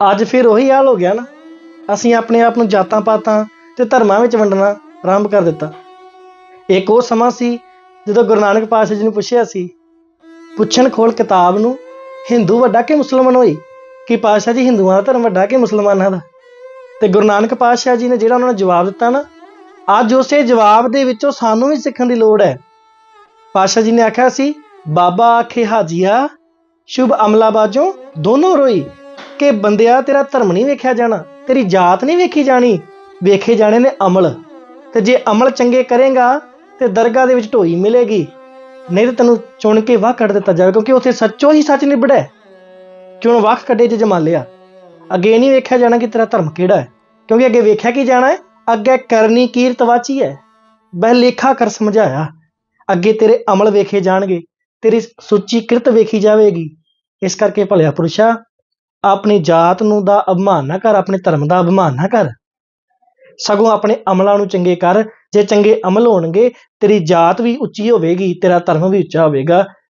ਅੱਜ ਫਿਰ ਉਹੀ ਹਾਲ ਹੋ ਗਿਆ ਨਾ। ਅਸੀਂ ਆਪਣੇ ਆਪ ਨੂੰ ਜਾਤਾਂ ਪਾਤਾਂ ਤੇ ਧਰਮਾਂ ਵਿੱਚ ਵੰਡਣਾ ਆਰੰਭ ਕਰ ਦਿੱਤਾ। ਇੱਕ ਉਹ ਸਮਾਂ ਸੀ ਜਦੋਂ ਗੁਰੂ ਨਾਨਕ ਪਾਤਸ਼ਾਹ ਜੀ ਨੂੰ ਪੁੱਛਿਆ ਸੀ, ਪੁੱਛਣ ਖੋਲ ਕਿਤਾਬ ਨੂੰ, ਹਿੰਦੂ ਵੱਡਾ ਕਿ ਮੁਸਲਮਾਨ ਹੋਈ? ਕਿ ਪਾਤਸ਼ਾਹ ਜੀ ਹਿੰਦੂਆਂ ਦਾ ਧਰਮ ਵੱਡਾ ਕਿ ਮੁਸਲਮਾਨਾਂ ਦਾ? ਤੇ ਗੁਰੂ ਨਾਨਕ ਪਾਤਸ਼ਾਹ ਜੀ ਨੇ ਜਿਹੜਾ ਉਹਨਾਂ ਨੂੰ ਜਵਾਬ ਦਿੱਤਾ ਨਾ, ਅੱਜ ਉਸੇ ਜਵਾਬ ਦੇ ਵਿੱਚੋਂ ਸਾਨੂੰ ਵੀ ਸਿੱਖਣ ਦੀ ਲੋੜ ਹੈ। ਪਾਤਸ਼ਾਹ ਜੀ ਨੇ ਆਖਿਆ ਸੀ, ਬਾਬਾ ਆਖੇ ਹਾਜੀਆ, ਸ਼ੁਭ ਅਮਲਾ ਬਾਜੋਂ ਦੋਨੋਂ ਰੋਈ। ਕਿ ਬੰਦਿਆ ਤੇਰਾ ਧਰਮ ਨਹੀਂ ਵੇਖਿਆ ਜਾਣਾ, ਤੇਰੀ ਜਾਤ ਨਹੀਂ ਵੇਖੀ ਜਾਣੀ, ਵੇਖੇ ਜਾਣੇ ਨੇ ਅਮਲ। ਤੇ ਜੇ ਅਮਲ ਚੰਗੇ ਕਰੇਗਾ, ਤੇ ਦਰਗਾਹ ਦੇ ਵਿੱਚ ਢੋਈ ਮਿਲੇਗੀ। ਨਹੀਂ ਤਾਂ ਤੈਨੂੰ ਚੁਣ ਕੇ ਵਾਹ ਕੱਢ ਦਿੱਤਾ ਜਾਵੇ, ਕਿਉਂਕਿ ਉੱਥੇ ਸੱਚੋ ਹੀ ਸੱਚ ਨਿਬੜਿਆ ਕਿਉਂ ਵਾਹ ਕੱਢੇ ਜੇ ਜਮਾ ਲਿਆ ਅੱਗੇ ਨਹੀਂ ਵੇਖਿਆ ਜਾਣਾ ਕਿ ਤੇਰਾ ਧਰਮ ਕਿਹੜਾ ਹੈ। ਕਿਉਂਕਿ ਅੱਗੇ ਵੇਖਿਆ ਕੀ ਜਾਣਾ ਹੈ? ਅੱਗੇ ਕਰਨੀ ਕੀਰਤ ਵਾਚੀ ਹੈ। ਬਹਿ ਲੇਖਾ ਕਰ ਸਮਝਾਇਆ। ਅੱਗੇ ਤੇਰੇ ਅਮਲ ਵੇਖੇ ਜਾਣਗੇ, ਤੇਰੀ ਸੁੱਚੀ ਕਿਰਤ ਵੇਖੀ ਜਾਵੇਗੀ। ਇਸ ਕਰਕੇ ਭਲਿਆ ਪੁਰਸ਼ਾ ਆਪਣੀ ਜਾਤ ਨੂੰ ਦਾ ਅਭਮਾਨ ਨਾ ਕਰ, ਆਪਣੇ ਧਰਮ ਦਾ ਅਭਮਾਨ ਨਾ ਕਰ। ਸਗੋਂ ਆਪਣੇ ਅਮਲਾਂ ਨੂੰ ਚੰਗੇ ਕਰ। ਜੇ ਚੰਗੇ ਅਮਲ ਹੋਣਗੇ, ਤੇਰੀ ਜਾਤ ਵੀ ਉੱਚੀ ਹੋਵੇਗੀ, ਤੇਰਾ ਧਰਮ ਵੀ ਉੱਚਾ ਹੋਵੇਗਾ।